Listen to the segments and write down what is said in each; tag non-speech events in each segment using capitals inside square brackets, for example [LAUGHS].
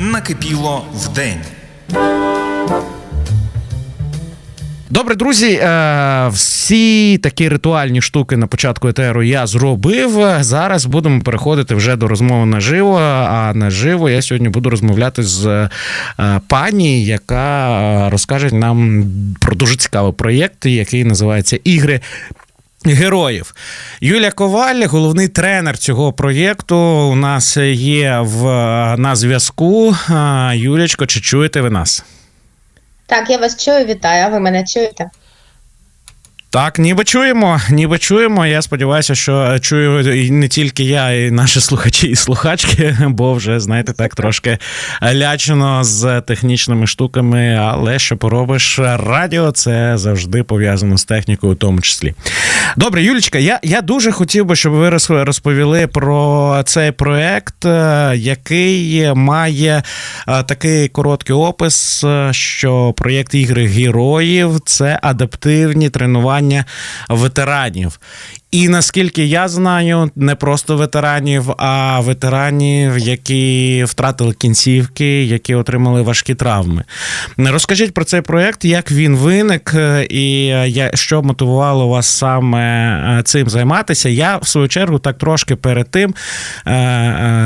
накипіло вдень. Добре, друзі, е, всі такі ритуальні штуки на початку етеру я зробив. Зараз будемо переходити вже до розмови наживо. А наживо я сьогодні буду розмовляти з е, пані, яка е, розкаже нам про дуже цікавий проєкт, який називається Ігри. Героїв Юля Коваль, головний тренер цього проєкту. У нас є в на зв'язку. Юлічко, чи чуєте ви нас? Так, я вас чую, вітаю. Ви мене чуєте? Так, ніби чуємо, ніби чуємо. Я сподіваюся, що чую і не тільки я, і наші слухачі і слухачки, бо вже, знаєте, так трошки лячено з технічними штуками. Але що поробиш, радіо це завжди пов'язано з технікою, у тому числі. Добре, Юлічка, я, я дуже хотів би, щоб ви розповіли про цей проект, е, який має е, такий короткий опис, е, що проєкт ігри героїв це адаптивні тренування ветеранів. І наскільки я знаю, не просто ветеранів, а ветеранів, які втратили кінцівки, які отримали важкі травми. Розкажіть про цей проєкт, як він виник, е, і е, що мотивувало вас саме е, цим займатися. Я в свою чергу так трошки перед тим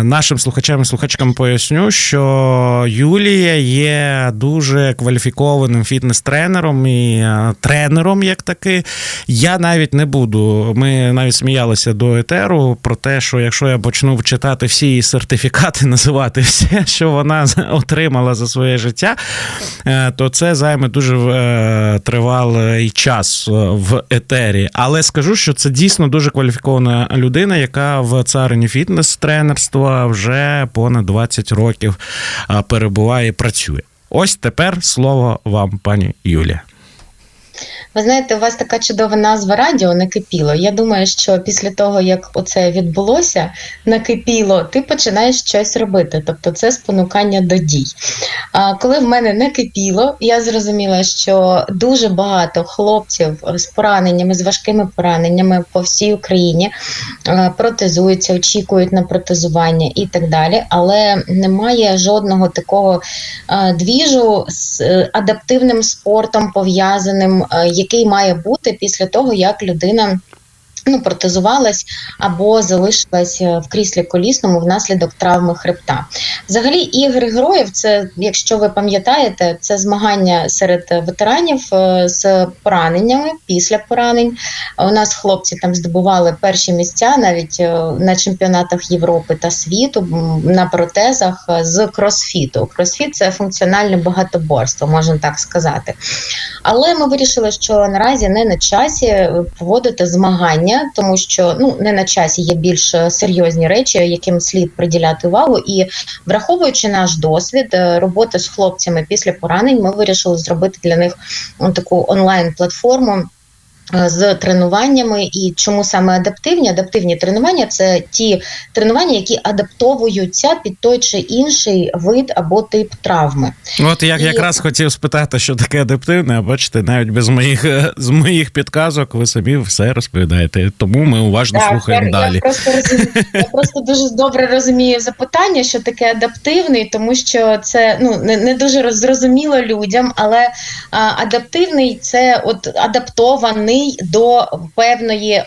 нашим слухачам і слухачкам поясню, що Юлія є дуже кваліфікованим фітнес-тренером і тренером, як таки. Я навіть не буду. Ми навіть сміялися до етеру про те, що якщо я почну читати всі її сертифікати, [LAUGHS] називати все, що вона [LAUGHS] отримала за своє життя, е, то це займе дуже е, тривалий час е, в етері. Але скажу, що це дійсно дуже кваліфікована людина, яка в царині фітнес-тренерства вже понад 20 років перебуває і працює. Ось тепер слово вам, пані Юлія. Ви знаєте, у вас така чудова назва радіо накипіло. Я думаю, що після того, як оце відбулося, накипіло, ти починаєш щось робити. Тобто це спонукання до дій. А коли в мене не кипіло, я зрозуміла, що дуже багато хлопців з пораненнями, з важкими пораненнями по всій Україні протезуються, очікують на протезування і так далі. Але немає жодного такого двіжу з е, адаптивним спортом пов'язаним, який має бути після того, як людина. Ну, протезувалась або залишилась е, в кріслі колісному внаслідок травми хребта. Взагалі, ігри героїв, це, якщо ви пам'ятаєте, це змагання серед ветеранів е, з пораненнями після поранень. У нас хлопці там здобували перші місця навіть е, на чемпіонатах Європи та світу на протезах е, з кросфіту. Кросфіт це функціональне багатоборство, можна так сказати. Але ми вирішили, що наразі не на часі проводити змагання, тому що ну не на часі є більш е, серйозні речі, яким слід приділяти увагу. І враховуючи наш досвід е, роботи з хлопцями після поранень, ми вирішили зробити для них ну, таку онлайн-платформу. е, З тренуваннями і чому саме адаптивні? Адаптивні тренування це ті тренування, які адаптовуються під той чи інший вид або тип травми. От я І- якраз хотів спитати, що таке адаптивне, а бачите, навіть без моїх е, з моїх підказок ви самі все розповідаєте. Тому ми уважно слухаємо я, далі. Я просто, розумію, я просто дуже добре розумію запитання, що таке адаптивний, тому що це ну не, не дуже зрозуміло людям, але а, адаптивний це от адаптований до певної е,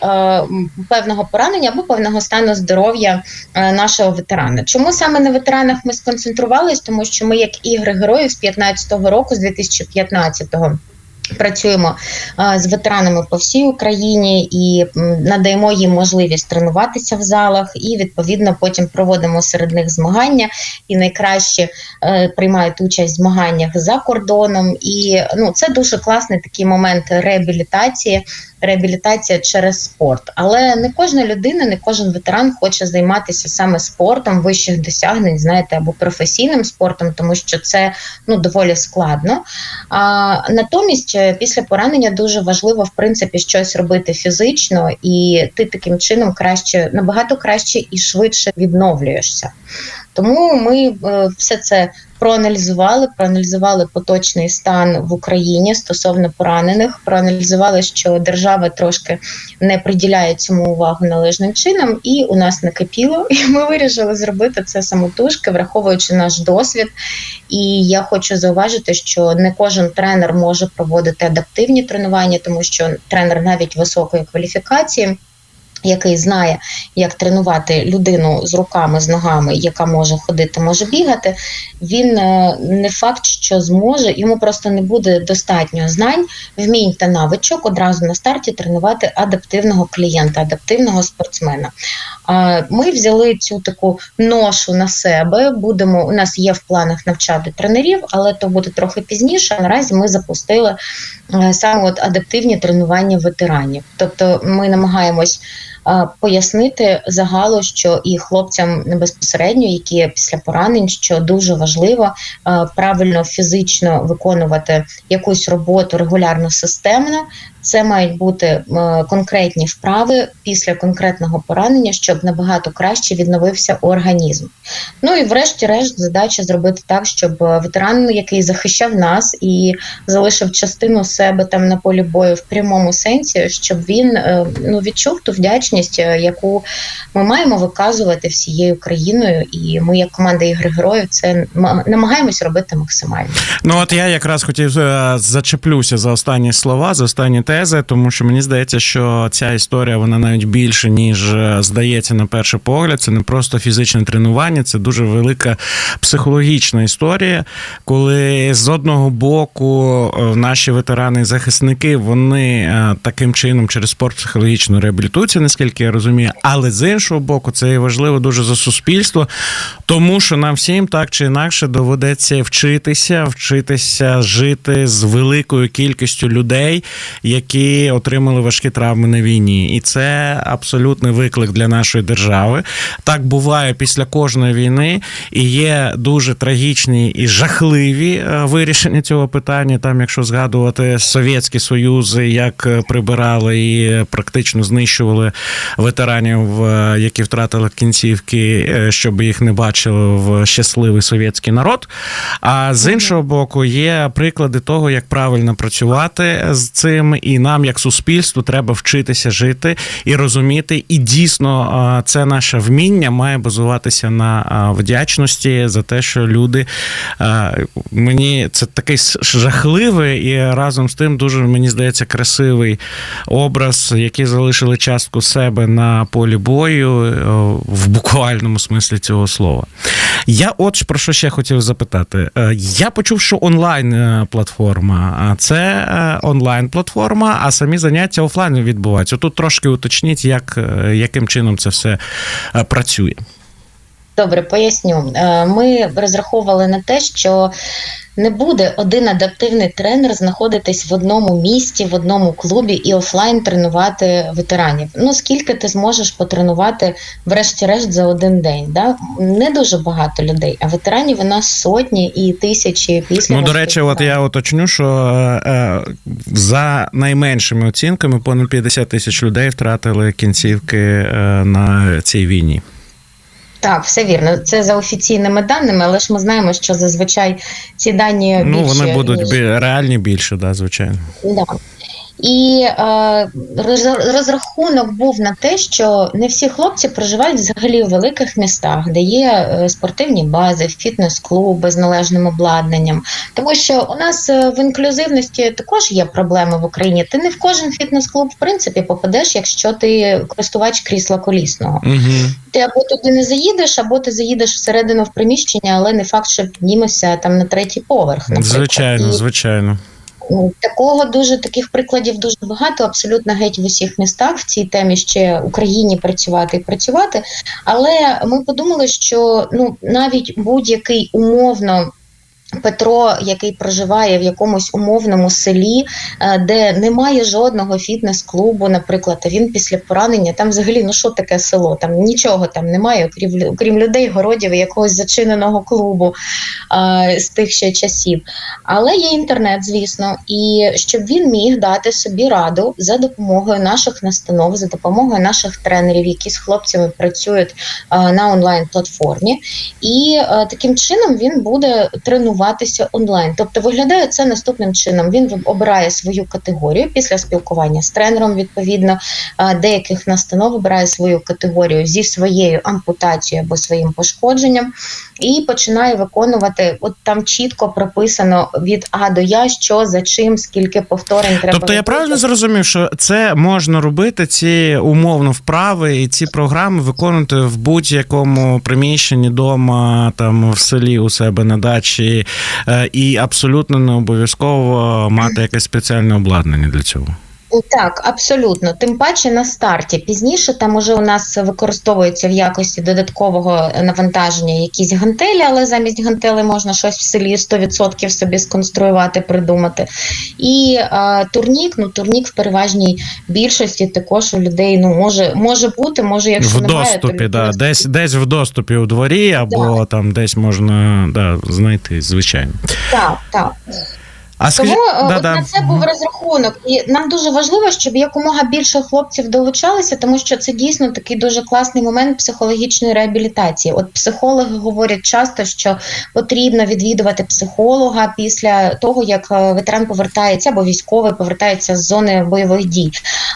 певного поранення або певного стану здоров'я е, нашого ветерана. Чому саме на ветеранах ми сконцентрувались? Тому що ми, як ігри героїв з 15-го року, з 2015-го, Працюємо з ветеранами по всій Україні і надаємо їм можливість тренуватися в залах, і відповідно потім проводимо серед них змагання. І найкраще е, приймають участь в змаганнях за кордоном. І ну це дуже класний такий момент реабілітації. Реабілітація через спорт, але не кожна людина, не кожен ветеран хоче займатися саме спортом вищих досягнень, знаєте, або професійним спортом, тому що це ну доволі складно. А натомість, е, після поранення дуже важливо в принципі щось робити фізично, і ти таким чином краще набагато краще і швидше відновлюєшся. Тому ми е, все це проаналізували, проаналізували поточний стан в Україні стосовно поранених, проаналізували, що держава трошки не приділяє цьому увагу належним чином, і у нас накипіло. [LAUGHS] І ми вирішили зробити це самотужки, враховуючи наш досвід. І я хочу зауважити, що не кожен тренер може проводити адаптивні тренування, тому що тренер навіть високої кваліфікації. Який знає, як тренувати людину з руками, з ногами, яка може ходити, може бігати, він е, не факт, що зможе, йому просто не буде достатньо знань, вмінь та навичок одразу на старті тренувати адаптивного клієнта, адаптивного спортсмена. Ми взяли цю таку ношу на себе. Будемо у нас є в планах навчати тренерів, але то буде трохи пізніше. Наразі ми запустили е, саме от адаптивні тренування ветеранів. Тобто ми намагаємось пояснити загалу, що і хлопцям безпосередньо, які після поранень, що дуже важливо правильно фізично виконувати якусь роботу регулярно системно. Це мають бути е, конкретні вправи після конкретного поранення, щоб набагато краще відновився організм. Ну і врешті-решт, задача зробити так, щоб е, ветеран, який захищав нас і залишив частину себе там на полі бою в прямому сенсі, щоб він е, ну відчув ту вдячність, яку ми маємо виказувати всією країною. І ми, як команда ігри героїв, це намагаємось робити максимально. Ну от я якраз хотів зачеплюся за останні слова, за останні тези, тому що мені здається, що ця історія вона навіть більше, ніж е, здається на перший погляд. Це не просто фізичне тренування, це дуже велика психологічна історія, коли з одного боку е, наші ветерани і захисники вони е, таким чином через спорт психологічно реабілітуються, наскільки я розумію, але з іншого боку, це і важливо дуже за суспільство, тому що нам всім так чи інакше доведеться вчитися, вчитися жити з великою кількістю людей, які отримали важкі травми на війні, і це абсолютний виклик для нашої держави. Так буває після кожної війни, і є дуже трагічні і жахливі е, вирішення цього питання. Там, якщо згадувати Совєтський Союз, як е, прибирали і практично знищували ветеранів, е, які втратили кінцівки, щоб їх не бачили в щасливий совєтський народ. А з іншого боку, є приклади того, як правильно працювати з цим, і нам, як суспільству, треба вчитися жити і розуміти. І дійсно, це наше вміння має базуватися на вдячності за те, що люди мені це такий жахливий і разом з тим дуже мені здається красивий образ, який залишили частку себе на полі бою е, в буквальному смислі цього слова. Я от про що ще хотів запитати. Е, Я почув, що онлайн е, платформа, а це онлайн платформа, а самі заняття офлайн відбуваються. Тут трошки уточніть, як, е, яким чином це все е, працює. Добре, поясню. Е, Ми розраховували на те, що не буде один адаптивний тренер знаходитись в одному місті, в одному клубі і офлайн тренувати ветеранів. Ну скільки ти зможеш потренувати, врешті-решт, за один день? Да? Не дуже багато людей, а ветеранів у нас сотні і тисячі після. Ну, до речі, от я уточню, що е, е, за найменшими оцінками понад 50 тисяч людей втратили кінцівки е, на цій війні. Так, все вірно. Це за офіційними даними, але ж ми знаємо, що зазвичай ці дані Ну, вони будуть ніж... реальні більше, да, звичайно. Да. І е, розрахунок був на те, що не всі хлопці проживають взагалі в великих містах, де є е, спортивні бази, фітнес-клуби з належним обладнанням. Тому що у нас е, в інклюзивності також є проблеми в Україні. Ти не в кожен фітнес-клуб, в принципі, попадеш, якщо ти користувач крісла колісного. Угу. Ти або туди не заїдеш, або ти заїдеш всередину в приміщення, але не факт, що піднімешся там на третій поверх. наприклад. Звичайно, звичайно. Такого дуже таких прикладів дуже багато, абсолютно геть в усіх містах в цій темі ще Україні працювати і працювати. Але ми подумали, що ну навіть будь-який умовно Петро, який проживає в якомусь умовному селі, е, де немає жодного фітнес-клубу, наприклад, а він після поранення там взагалі ну що таке село? Там нічого там немає, окрім, окрім людей, городів і якогось зачиненого клубу е, з тих ще часів. Але є інтернет, звісно, і щоб він міг дати собі раду за допомогою наших настанов, за допомогою наших тренерів, які з хлопцями працюють е, на онлайн платформі, і е, таким чином він буде тренуватися онлайн. Тобто виглядає це наступним чином. Він обирає свою категорію після спілкування з тренером. Відповідно, деяких настанов обирає свою категорію зі своєю ампутацією або своїм пошкодженням, і починає виконувати. От там чітко прописано від А до Я, що за чим, скільки повторень треба. Тобто я правильно зрозумів, що це можна робити, ці умовно вправи і ці програми виконувати в будь-якому приміщенні дома, там в селі у себе на дачі, е, і абсолютно не обов'язково мати [CLEARS THROAT] якесь спеціальне обладнання для цього. Так, абсолютно. Тим паче на старті. Пізніше там уже у нас використовується в якості додаткового навантаження якісь гантелі, але замість гантелі можна щось в селі 100% собі сконструювати, придумати. І а, турнік, ну турнік в переважній більшості також у людей ну може, може бути, може, якщо в немає, доступі, то да, десь, десь в доступі у дворі, або там десь можна да, знайти, звичайно. так, так. А скажи, Тому е, да, от да. на це був розрахунок, і нам дуже важливо, щоб якомога більше хлопців долучалися, тому що це дійсно такий дуже класний момент психологічної реабілітації. От психологи говорять часто, що потрібно відвідувати психолога після того, як е, ветеран повертається або військовий повертається з зони бойових дій.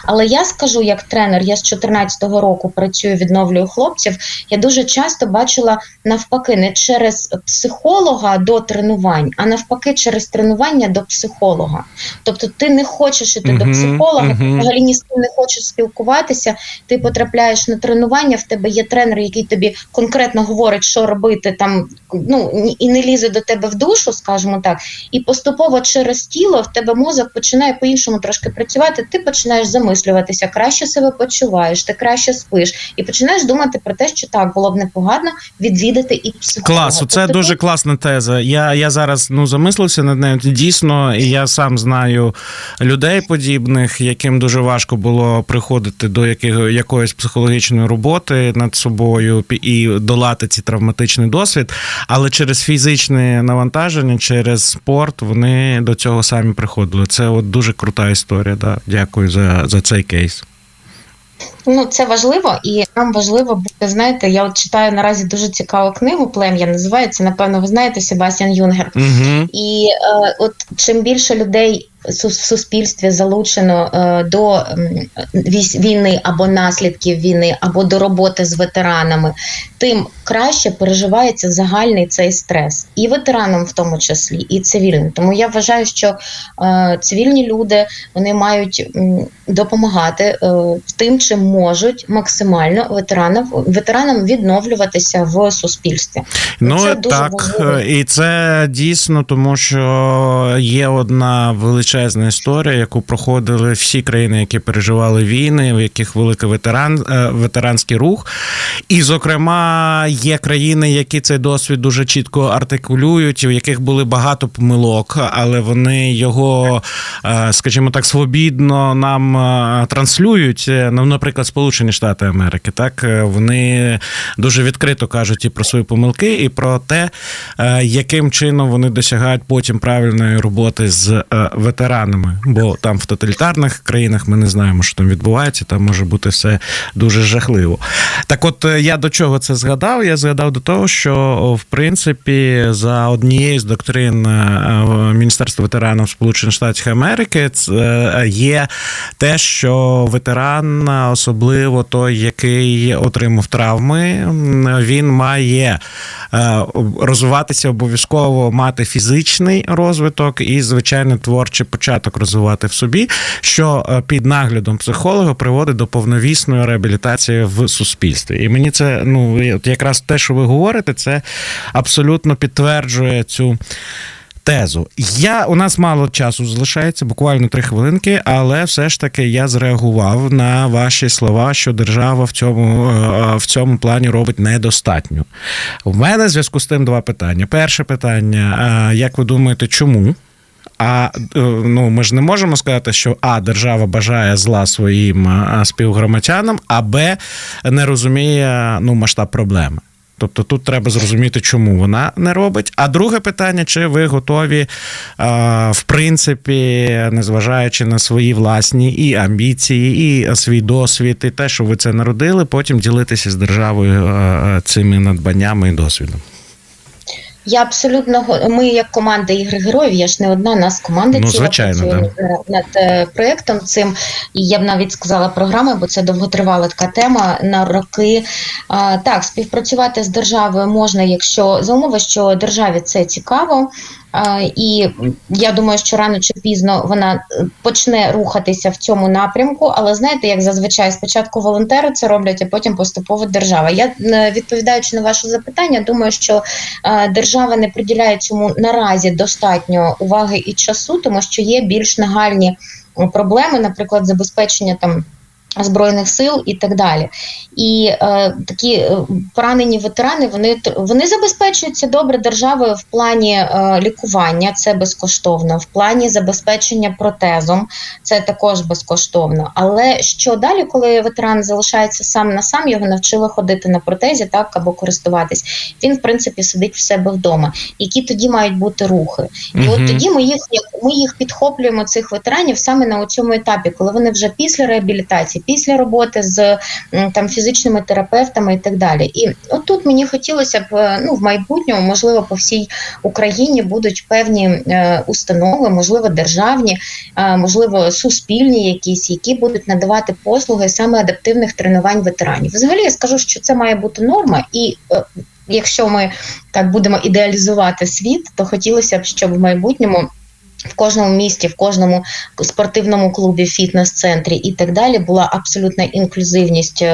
Але я скажу, як тренер, я з 2014 року працюю, відновлюю хлопців. Я дуже часто бачила навпаки не через психолога до тренувань, а навпаки, через тренування до психолога. Тобто, ти не хочеш іти до Мгм, психолога, ти взагалі ні з ким не хочеш спілкуватися. Ти потрапляєш на тренування, в тебе є тренер, який тобі конкретно говорить, що робити там, ну і не лізе до тебе в душу, скажімо так. І поступово через тіло в тебе мозок починає по-іншому трошки працювати. Ти починаєш замислюватися, краще себе почуваєш, ти краще спиш, і починаєш думати про те, що так було б непогано відвідати і психолога. Клас, це Тобто дуже класна теза. Я, я зараз ну замислився над нею. Дійсно, і я сам знаю людей подібних, яким дуже важко було приходити до якого, якоїсь психологічної роботи над собою і долати ці травматичний досвід. Але через фізичне навантаження, через спорт вони до цього самі приходили. Це от дуже крута історія. Да. Дякую за, за цей кейс. Ну, це важливо, і нам важливо бути. Знаєте, я от читаю наразі дуже цікаву книгу Плем'я. Називається, напевно, ви знаєте Себастьян Юнгер. Угу. І е, от чим більше людей в суспільстві залучено е, до війни або наслідків війни, або до роботи з ветеранами, тим краще переживається загальний цей стрес, і ветеранам в тому числі, і цивільним. Тому я вважаю, що е, цивільні люди вони мають допомагати е, тим, чим можуть максимально ветеранам ветеранам відновлюватися в суспільстві. Ну Це дуже так, важливо. і це дійсно тому, що є одна величезна історія, яку проходили всі країни, які переживали війни, в яких великий ветеран, е, ветеранський рух. І, зокрема, є країни, які цей досвід дуже чітко артикулюють, в яких були багато помилок, але вони його, е, скажімо так, свобідно нам е, транслюють. Ну, наприклад, Сполучені Штати Америки, так вони дуже відкрито кажуть і про свої помилки, і про те, яким чином вони досягають потім правильної роботи з е, ветеранами. Бо там в тоталітарних країнах ми не знаємо, що там відбувається, там може бути все дуже жахливо. Так, от е, я до чого це згадав? Я згадав до того, що в принципі за однією з доктрин е, Міністерства ветеранів Сполучених Штатів Америки е, є те, що ветеран, особливо той, який отримав травми, він має е, розвиватися обов'язково мати фізичний розвиток і, звичайно, творчий початок розвивати в собі, що е, під наглядом психолога приводить до повновісної реабілітації в суспільстві. І мені це ну якраз те, що ви говорите, це абсолютно підтверджує цю. тезу. Я у нас мало часу залишається, буквально три хвилинки, але все ж таки я зреагував на ваші слова, що держава в цьому, е, в цьому плані робить недостатньо. У мене в зв'язку з тим два питання. Перше питання: е, як ви думаєте, чому? А е, ну ми ж не можемо сказати, що А держава бажає зла своїм е, співгромадянам, а Б не розуміє ну масштаб проблеми. Тобто тут треба зрозуміти, чому вона не робить. А друге питання: чи ви готові, е, в принципі, незважаючи на свої власні і амбіції, і свій досвід, і те, що ви це народили, потім ділитися з державою цими надбаннями і досвідом. Я абсолютно ми як команда ігри героїв. Я ж не одна нас команда Ну, ціла звичайно, да. над е, проектом цим. І я б навіть сказала програми, бо це довготривала така тема на роки. А, так, співпрацювати з державою можна, якщо за умови, що державі це цікаво. І я думаю, що рано чи пізно вона е, почне рухатися в цьому напрямку. Але знаєте, як зазвичай спочатку волонтери це роблять, а потім поступово держава. Я е, відповідаючи на ваше запитання, думаю, що е, держава не приділяє цьому наразі достатньо уваги і часу, тому що є більш нагальні проблеми, наприклад, забезпечення там. Збройних сил і так далі, і е, такі е, поранені ветерани вони вони забезпечуються добре державою в плані е, лікування, це безкоштовно, в плані забезпечення протезом, це також безкоштовно. Але що далі, коли ветеран залишається сам на сам, його навчили ходити на протезі, так або користуватись, він в принципі сидить в себе вдома. Які тоді мають бути рухи? І Мгм. от тоді ми їх ми їх підхоплюємо цих ветеранів саме на цьому етапі, коли вони вже після реабілітації, після роботи з там фізичними терапевтами і так далі. І от тут мені хотілося б е, ну в майбутньому, можливо, по всій Україні будуть певні е, установи, можливо, державні, е, можливо, суспільні якісь, які будуть надавати послуги саме адаптивних тренувань ветеранів. Взагалі я скажу, що це має бути норма і. Якщо ми так будемо ідеалізувати світ, то хотілося б, щоб в майбутньому в кожному місті, в кожному спортивному клубі, фітнес-центрі і так далі була абсолютна інклюзивність.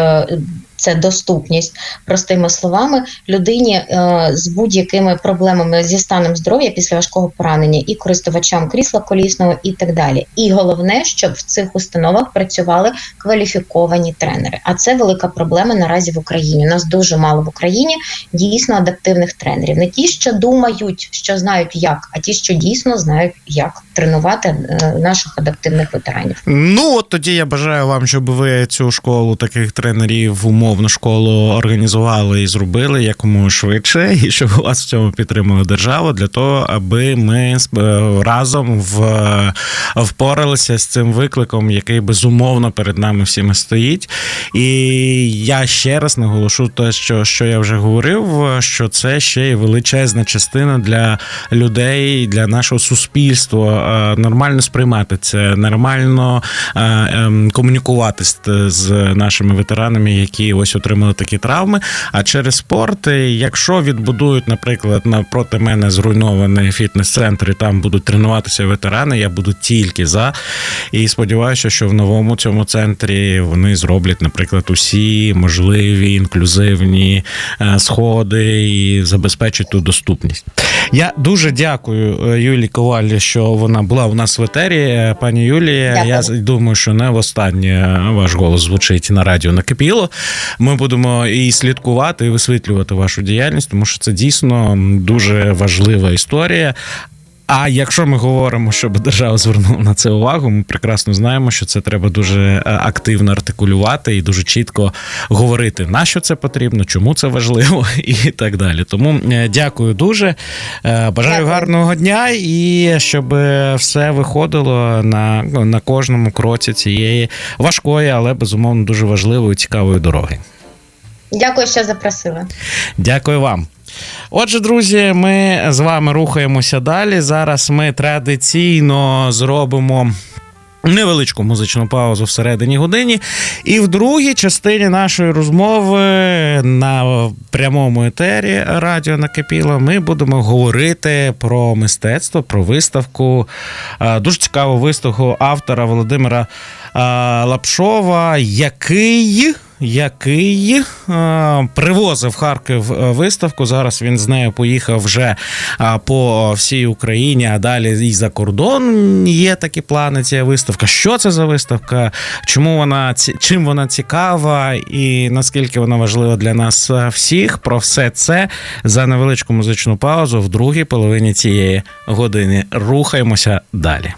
Це доступність, простими словами, людині е, з будь-якими проблемами зі станом здоров'я після важкого поранення і користувачам крісла колісного, і так далі. І головне, щоб в цих установах працювали кваліфіковані тренери. А це велика проблема наразі в Україні. У нас дуже мало в Україні дійсно адаптивних тренерів. Не ті, що думають, що знають як, а ті, що дійсно знають, як тренувати е, наших адаптивних ветеранів. Ну, от тоді я бажаю вам, щоб ви цю школу таких тренерів, умовну школу організували і зробили якомога швидше, і щоб вас в цьому підтримала держава для того, аби ми е, разом в, впоралися з цим викликом, який безумовно перед нами всіми стоїть. І я ще раз наголошу те, що, що я вже говорив, що це ще й величезна частина для людей, для нашого суспільства. е, Нормально сприймати це, нормально е, ем, комунікувати з нашими ветеранами, які ось отримали такі травми. А через спорт, е, якщо відбудують, наприклад, напроти мене зруйнований фітнес-центр, і там будуть тренуватися ветерани, я буду тільки за. І сподіваюся, що в новому цьому центрі вони зроблять, наприклад, усі можливі інклюзивні е, сходи і забезпечать ту доступність. Я дуже дякую Юлі Ковалі, Коваль, що вона була у нас в етері. Е, Пані Юлія, Дякую. я думаю, що не востаннє ваш голос звучить на радіо накипіло. Ми будемо і слідкувати, і висвітлювати вашу діяльність, тому що це дійсно дуже важлива історія. А якщо ми говоримо, щоб держава звернула на це увагу, ми прекрасно знаємо, що це треба дуже е, активно артикулювати і дуже чітко говорити, на що це потрібно, чому це важливо, [LAUGHS] і так далі. Тому е, дякую дуже. Е, Бажаю Дякую. гарного дня і щоб все виходило на, ну, на кожному кроці цієї важкої, але безумовно дуже важливої цікавої дороги. Дякую, що запросили. Дякую вам. Отже, друзі, ми з вами рухаємося далі. Зараз ми традиційно зробимо. Невеличку музичну паузу всередині годині. І в другій частині нашої розмови на прямому етері Радіо Накипіло ми будемо говорити про мистецтво, про виставку. Дуже цікаву виставку автора Володимира Лапшова, який який е, привозив Харків е, виставку. Зараз він з нею поїхав вже е, по всій Україні, а далі і за кордон є такі плани. Ця виставка. Що це за виставка? Чому вона чим вона цікава, і наскільки вона важлива для нас всіх? Про все це за невеличку музичну паузу в другій половині цієї години. Рухаємося далі.